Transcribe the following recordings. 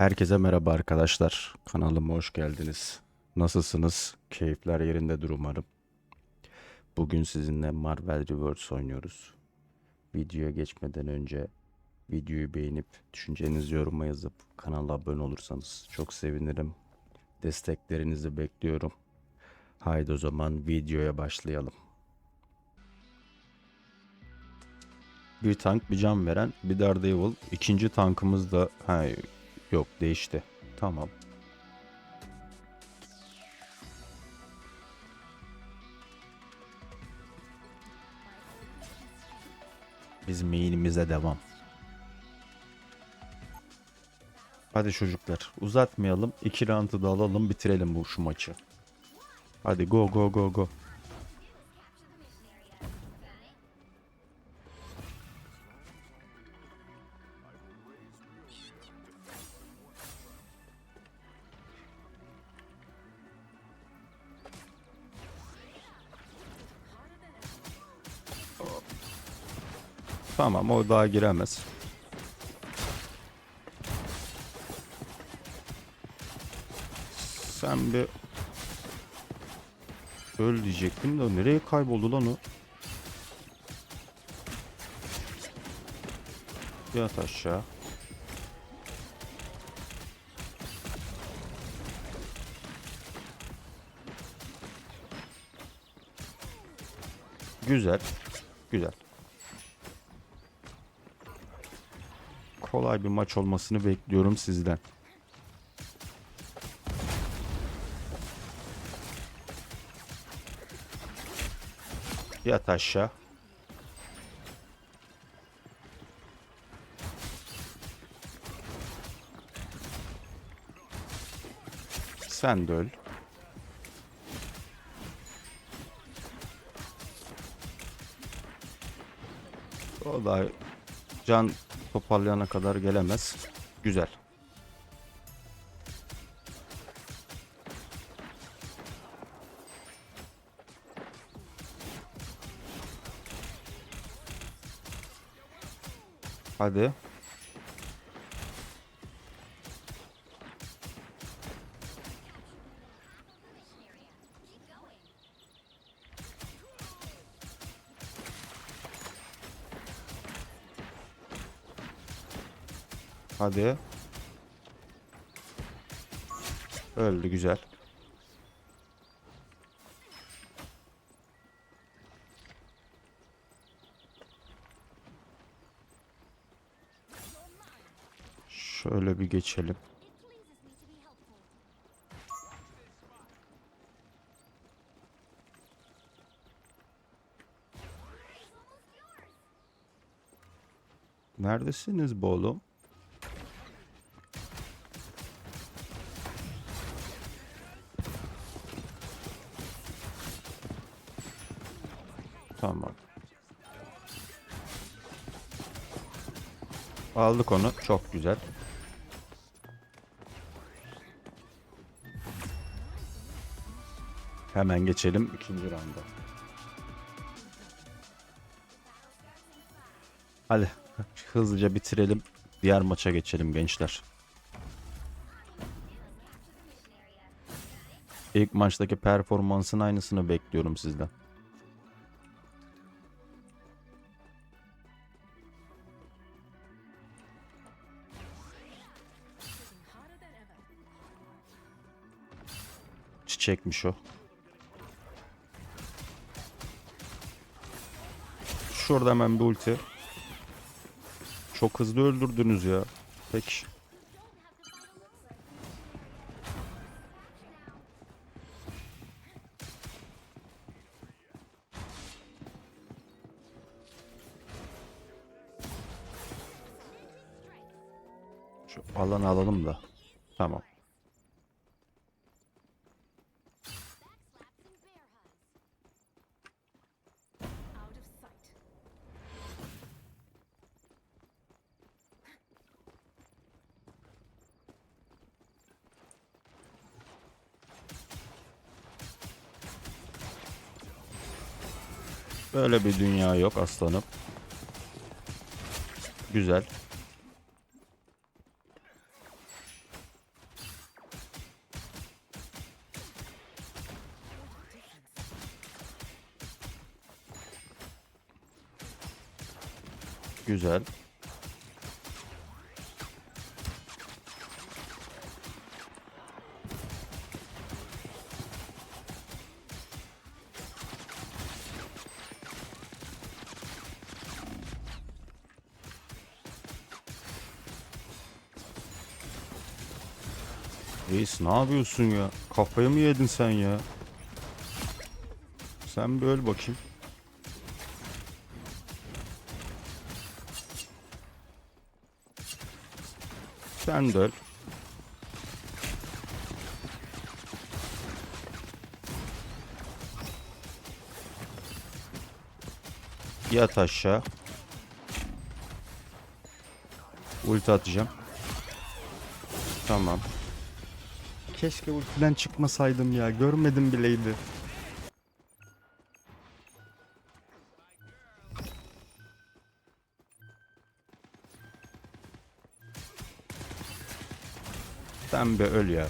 Herkese merhaba arkadaşlar. Kanalıma hoş geldiniz. Nasılsınız? Keyifler yerindedir umarım. Bugün sizinle Marvel Reverse oynuyoruz. Videoya geçmeden önce videoyu beğenip düşüncenizi yoruma yazıp kanala abone olursanız çok sevinirim. Desteklerinizi bekliyorum. Haydi o zaman videoya başlayalım. Bir tank bir can veren bir Daredevil. İkinci tankımız da ha, yok değişti. Tamam. Biz main'imize devam. Hadi çocuklar uzatmayalım. İki round'u da alalım bitirelim bu şu maçı. Hadi go go go go. Tamam o daha giremez. Sen bir öl diyecektim de nereye kayboldu lan o? Yat aşağı. Güzel. Güzel. Kolay bir maç olmasını bekliyorum sizden. Yat aşağı. Sen de öl. O da can toparlayana kadar gelemez. Güzel. Hadi. Hadi. Öldü güzel. Şöyle bir geçelim. Neredesiniz bu oğlum? Aldık onu. Çok güzel. Hemen geçelim ikinci rounda. Hadi hızlıca bitirelim. Diğer maça geçelim gençler. İlk maçtaki performansın aynısını bekliyorum sizden. Çiçekmiş o. Şurada hemen bir ulti. Çok hızlı öldürdünüz ya. Peki. Şu alanı alalım da. Tamam. Öyle bir dünya yok aslanım. Güzel. Güzel. Reis ne yapıyorsun ya? Kafayı mı yedin sen ya? Sen bir öl bakayım. Sen de öl. Yat aşağı. Ulti atacağım. Tamam. Keşke ultiden çıkmasaydım ya. Görmedim bileydi. Sen bir öl ya.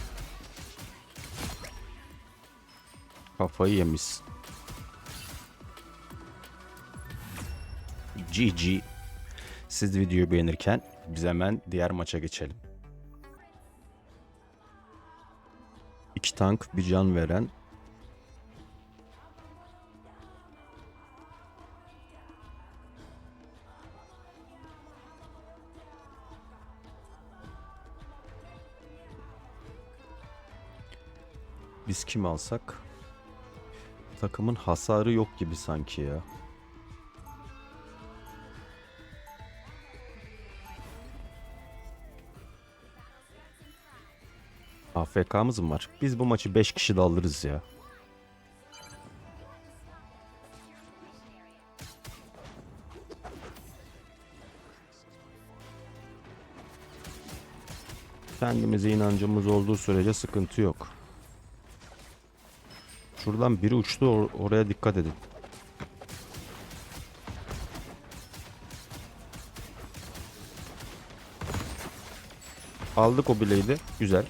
Kafayı yemişsin. GG. Siz videoyu beğenirken biz hemen diğer maça geçelim. İki tank bir can veren Biz kim alsak? Takımın hasarı yok gibi sanki ya. AFK'mız mı var? Biz bu maçı 5 kişi de alırız ya. Kendimize inancımız olduğu sürece sıkıntı yok. Şuradan biri uçtu or- oraya dikkat edin. Aldık o bileği de. Güzel.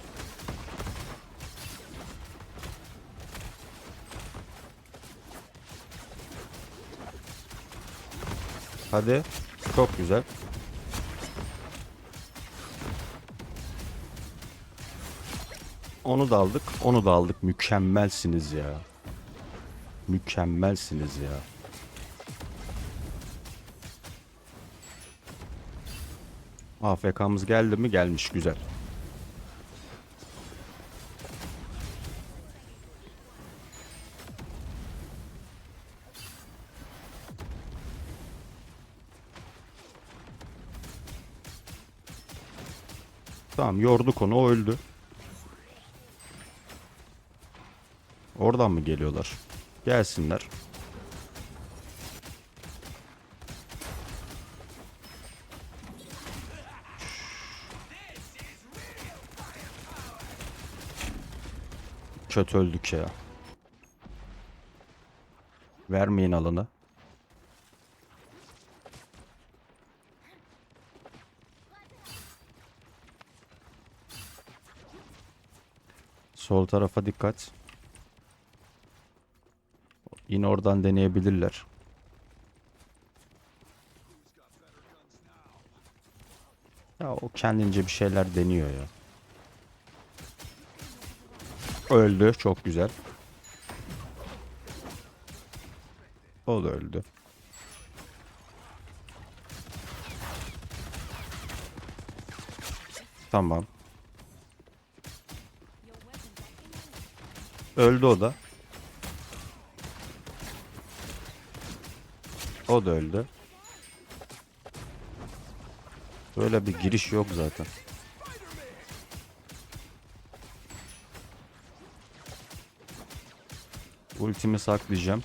Hadi. Çok güzel. Onu da aldık. Onu da aldık. Mükemmelsiniz ya. Mükemmelsiniz ya. AFK'mız geldi mi? Gelmiş. Güzel. Tamam yorduk onu. O öldü. Oradan mı geliyorlar? Gelsinler. Kötü öldük ya. Vermeyin alanı. Sol tarafa dikkat. Yine oradan deneyebilirler. Ya o kendince bir şeyler deniyor ya. Öldü. Çok güzel. O da öldü. Tamam. Öldü o da. O da öldü. Böyle bir giriş yok zaten. Ultimi saklayacağım.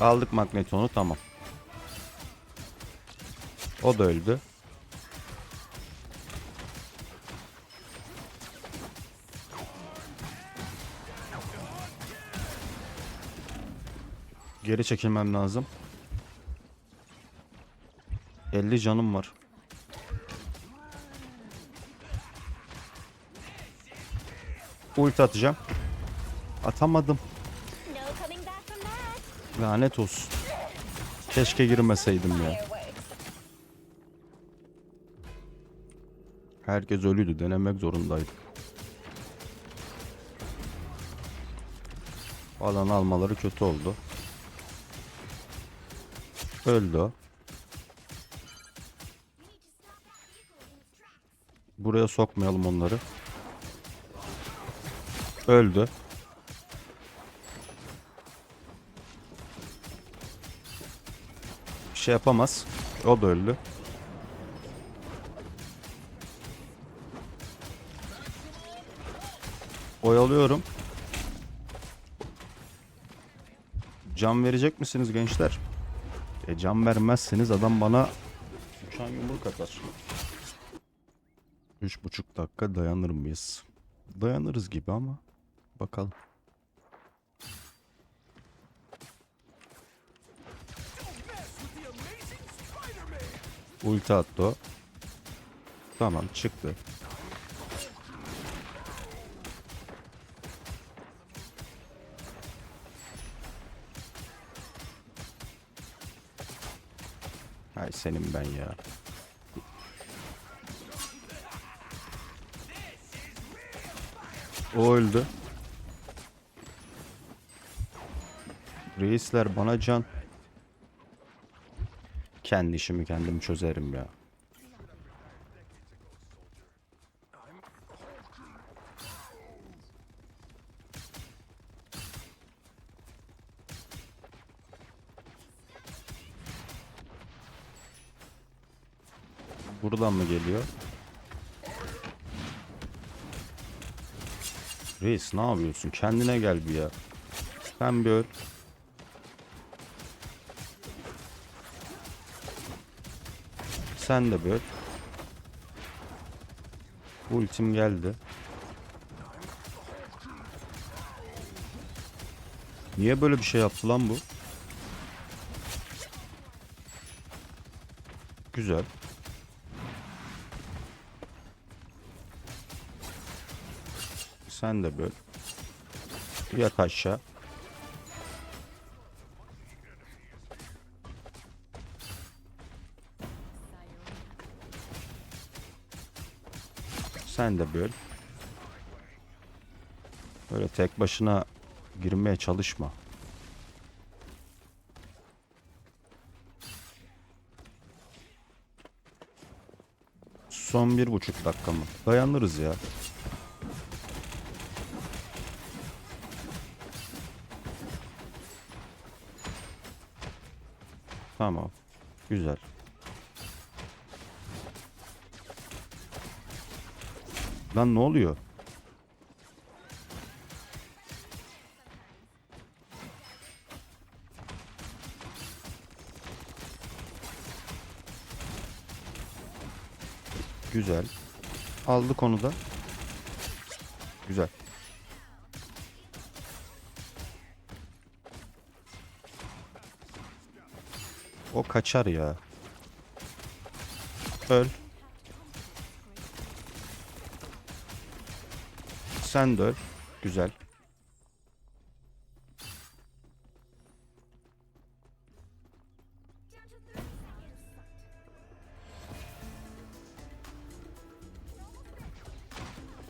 Aldık magnetonu tamam. O da öldü. Geri çekilmem lazım. 50 canım var. Ulti atacağım. Atamadım. Lanet olsun. Keşke girmeseydim ya. Herkes ölüydü. Denemek zorundaydım. Alan almaları kötü oldu. Öldü o. Buraya sokmayalım onları. Öldü. Bir şey yapamaz. O da öldü. Oyalıyorum. Can verecek misiniz gençler? E can vermezseniz adam bana uçan yumruk atar. Üç buçuk dakika dayanır mıyız? Dayanırız gibi ama bakalım. Ulti attı o. Tamam çıktı. Senin ben ya. O öldü. Reisler bana can. Kendi işimi kendim çözerim ya. Buradan mı geliyor? Reis ne yapıyorsun? Kendine gel bir ya. Sen bir öl. Sen de bir öl. Ultim geldi. Niye böyle bir şey yaptı lan bu? Güzel. Sen de böl. Yat aşağı. Sen de böl. Böyle tek başına girmeye çalışma. Son bir buçuk dakika mı? Dayanırız ya. Tamam. Güzel. Lan ne oluyor? Güzel. Aldık onu da. Güzel. Kaçar ya. Öl. Sen de öl. Güzel.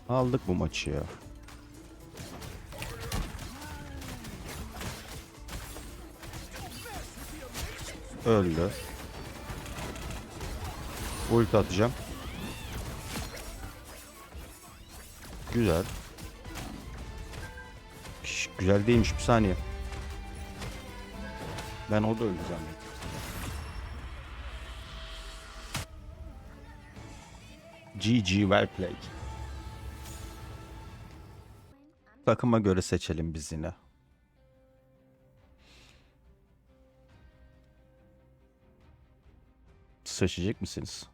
Aldık bu maçı ya. Öldü. Ulti atacağım. Güzel. Şş, güzel değilmiş bir saniye. Ben o da öldü zannettim. GG well played. Takıma göre seçelim biz yine. Seçecek misiniz?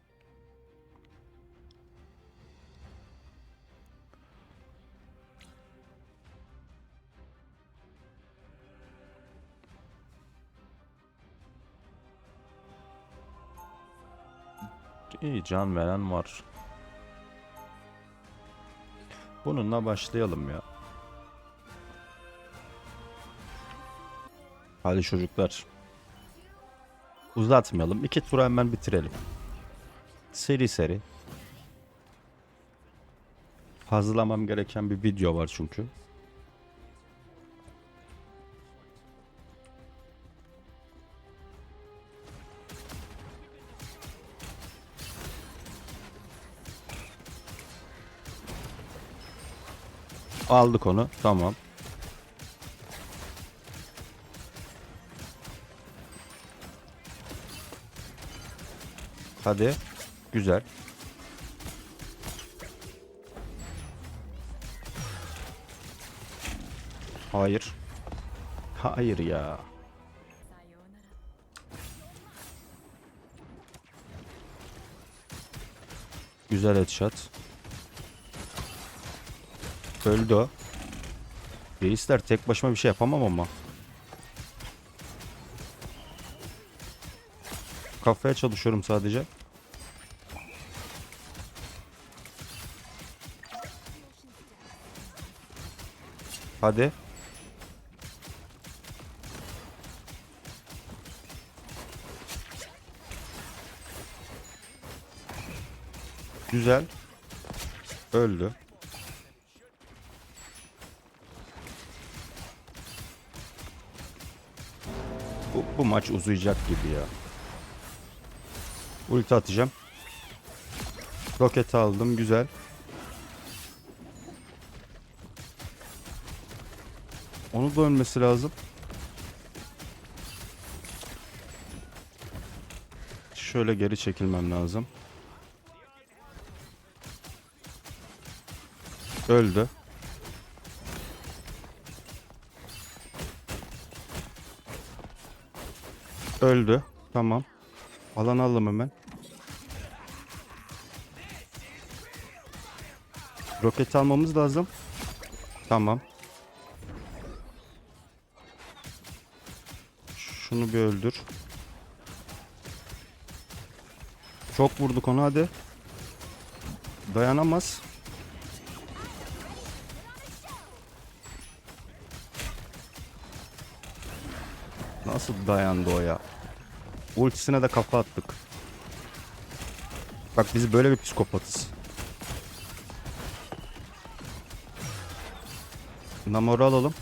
İyi can veren var. Bununla başlayalım ya. Hadi çocuklar. Uzatmayalım. İki tur hemen bitirelim. Seri seri. Hazırlamam gereken bir video var çünkü. Aldık onu. Tamam. Hadi. Güzel. Hayır. Hayır ya. Güzel headshot. Öldü o. Reisler tek başıma bir şey yapamam ama. Kafaya çalışıyorum sadece. Hadi. Güzel. Öldü. Bu, bu maç uzayacak gibi ya. Ulti atacağım. Roket aldım. Güzel. Onu da ölmesi lazım. Şöyle geri çekilmem lazım. Öldü. Öldü. Tamam. Alan aldım hemen. Roket almamız lazım. Tamam. Şunu bir öldür. Çok vurduk onu hadi. Dayanamaz. Nasıl dayandı o ya? Ultisine de kafa attık. Bak biz böyle bir psikopatız. Namor'u alalım.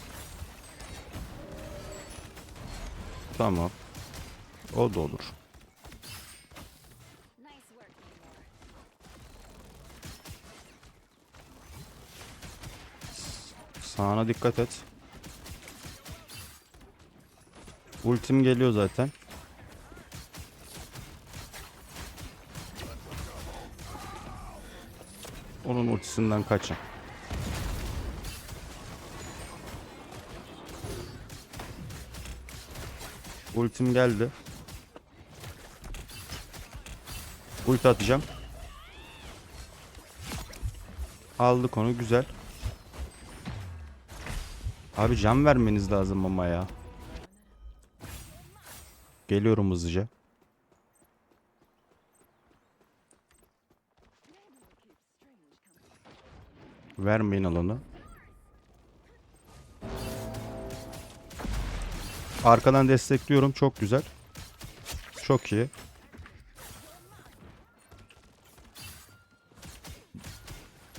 Tamam. O da olur. Sağına dikkat et. Ultim geliyor zaten. Onun ultisinden kaçın. Ultim geldi. Ulti atacağım. Aldık onu güzel. Abi can vermeniz lazım ama ya. Geliyorum hızlıca. Vermeyin alanı. Arkadan destekliyorum. Çok güzel. Çok iyi.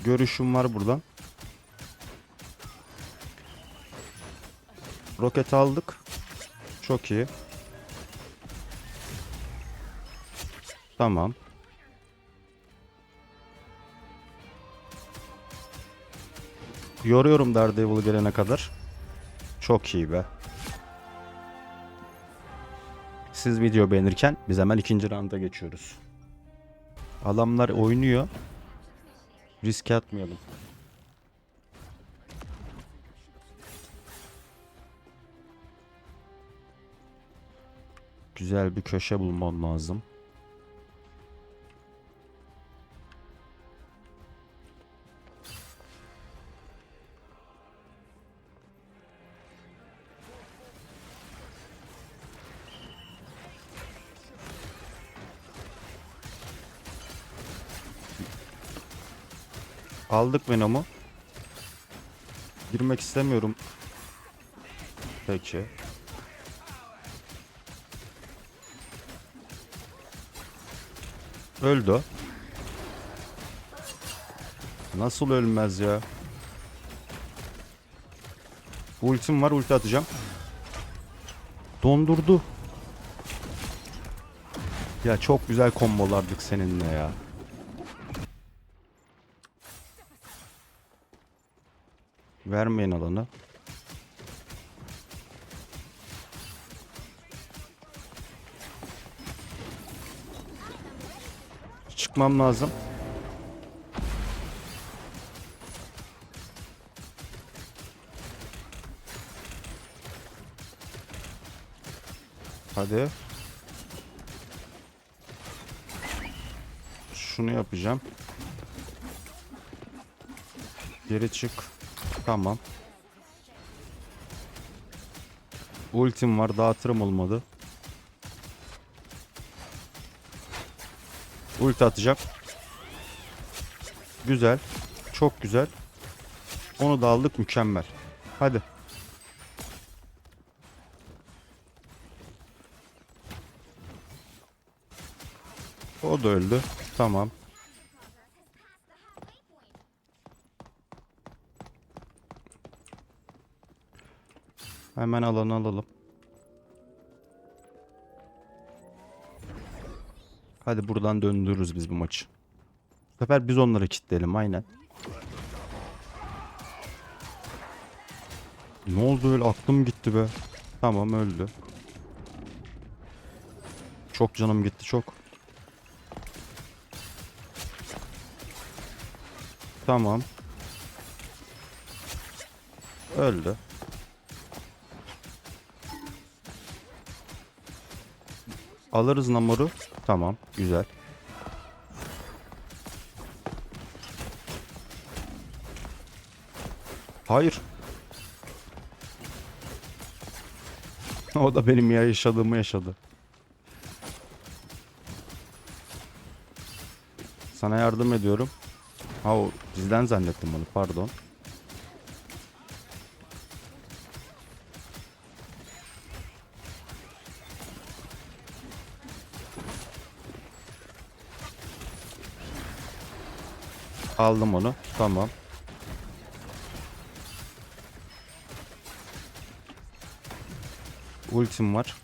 Görüşüm var buradan. Roket aldık. Çok iyi. Tamam. Yoruyorum Daredevil gelene kadar. Çok iyi be. Siz video beğenirken biz hemen ikinci rounda geçiyoruz. Adamlar oynuyor. Riske atmayalım. Güzel bir köşe bulmam lazım. Aldık Venom'u. Girmek istemiyorum. Peki. Öldü. Nasıl ölmez ya? Ultim var ulti atacağım. Dondurdu. Ya çok güzel kombolardık seninle ya. Vermeyin alanı. Çıkmam lazım. Hadi. Şunu yapacağım. Geri çık. Tamam. Ultim var. Dağıtırım olmadı. Ulti atacağım. Güzel. Çok güzel. Onu da aldık. Mükemmel. Hadi. O da öldü. Tamam. Hemen alanı alalım. Hadi buradan döndürürüz biz bu maçı. Bu sefer biz onları kitleyelim aynen. Ne oldu öyle aklım gitti be. Tamam öldü. Çok canım gitti çok. Tamam. Öldü. Alırız Namor'u. Tamam. Güzel. Hayır. o da benim ya yaşadığımı yaşadı. Sana yardım ediyorum. Ha o bizden zannettim onu pardon. Aldım onu. Tamam. Ultim var.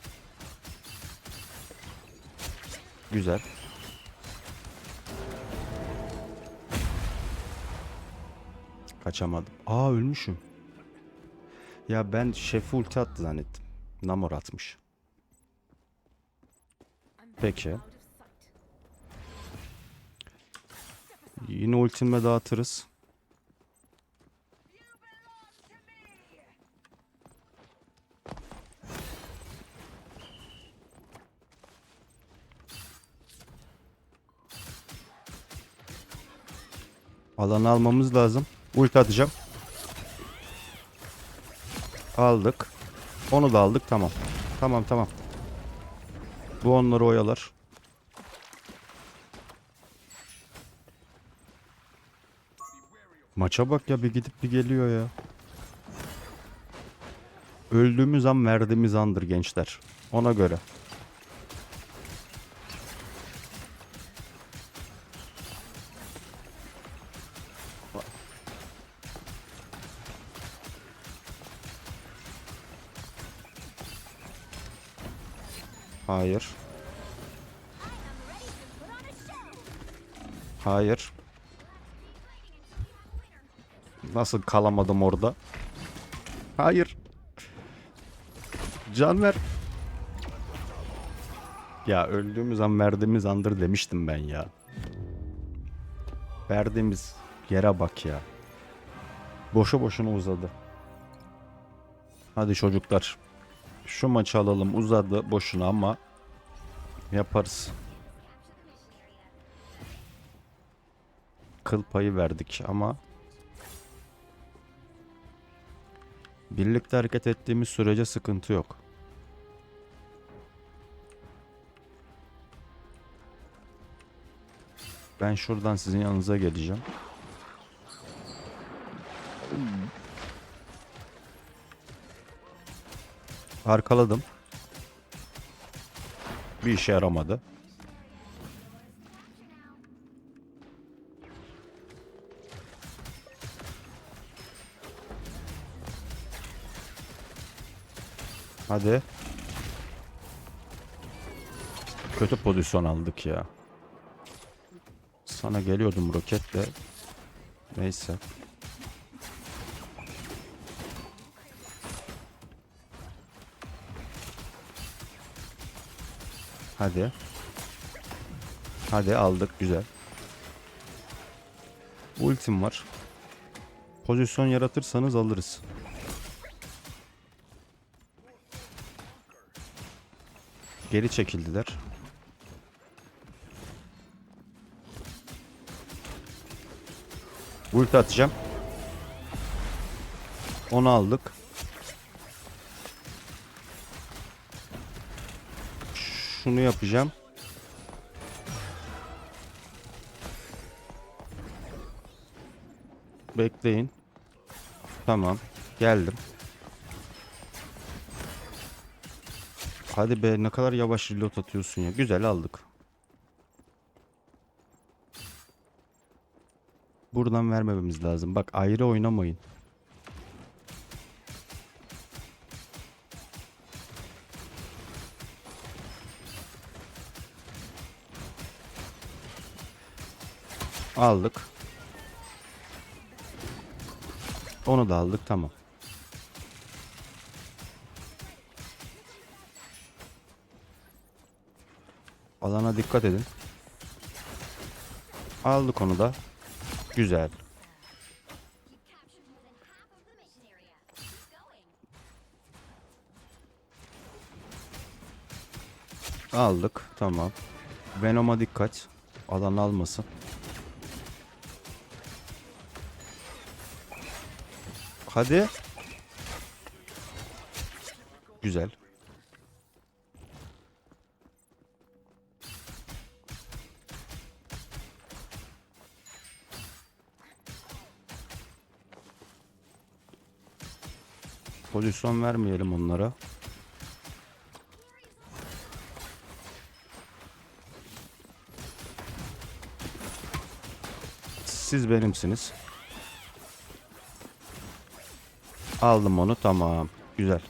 Güzel. Kaçamadım. Aa ölmüşüm. Ya ben şefi ulti attı zannettim. Namor atmış. Peki. Yine ultimle dağıtırız. Alanı almamız lazım. Ulti atacağım. Aldık. Onu da aldık. Tamam. Tamam tamam. Bu onları oyalar. Maça bak ya bir gidip bir geliyor ya. Öldüğümüz an verdiğimiz andır gençler. Ona göre. Hayır. Hayır. Nasıl kalamadım orada? Hayır. Can ver. Ya öldüğümüz an verdiğimiz andır demiştim ben ya. Verdiğimiz yere bak ya. Boşu boşuna uzadı. Hadi çocuklar. Şu maçı alalım. Uzadı boşuna ama yaparız. Kıl payı verdik ama birlikte hareket ettiğimiz sürece sıkıntı yok. Ben şuradan sizin yanınıza geleceğim. Arkaladım. Bir işe yaramadı. Hadi. Kötü pozisyon aldık ya. Sana geliyordum roketle. Neyse. Hadi. Hadi aldık güzel. Ultim var. Pozisyon yaratırsanız alırız. Geri çekildiler. Ulti atacağım. Onu aldık. Şunu yapacağım. Bekleyin. Tamam. Geldim. Hadi be ne kadar yavaş reload atıyorsun ya. Güzel aldık. Buradan vermememiz lazım. Bak ayrı oynamayın. Aldık. Onu da aldık tamam. Alana dikkat edin. Aldık onu da. Güzel. Aldık. Tamam. Venom'a dikkat. Alan almasın. Hadi. Güzel. Pozisyon vermeyelim onlara. Siz benimsiniz. Aldım onu tamam. Güzel.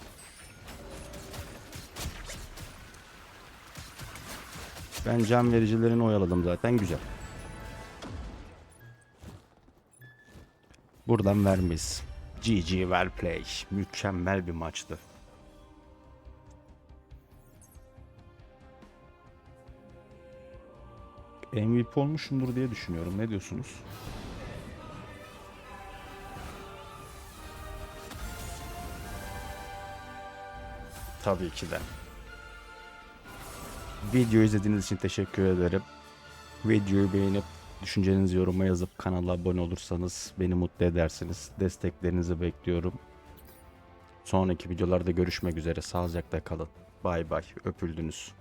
Ben can vericilerini oyaladım zaten güzel. Buradan vermeyiz. GG well play. Mükemmel bir maçtı. MVP olmuşumdur diye düşünüyorum. Ne diyorsunuz? Tabii ki de. Video izlediğiniz için teşekkür ederim. Videoyu beğenip düşüncenizi yoruma yazıp kanala abone olursanız beni mutlu edersiniz. Desteklerinizi bekliyorum. Sonraki videolarda görüşmek üzere. Sağlıcakla kalın. Bay bay. Öpüldünüz.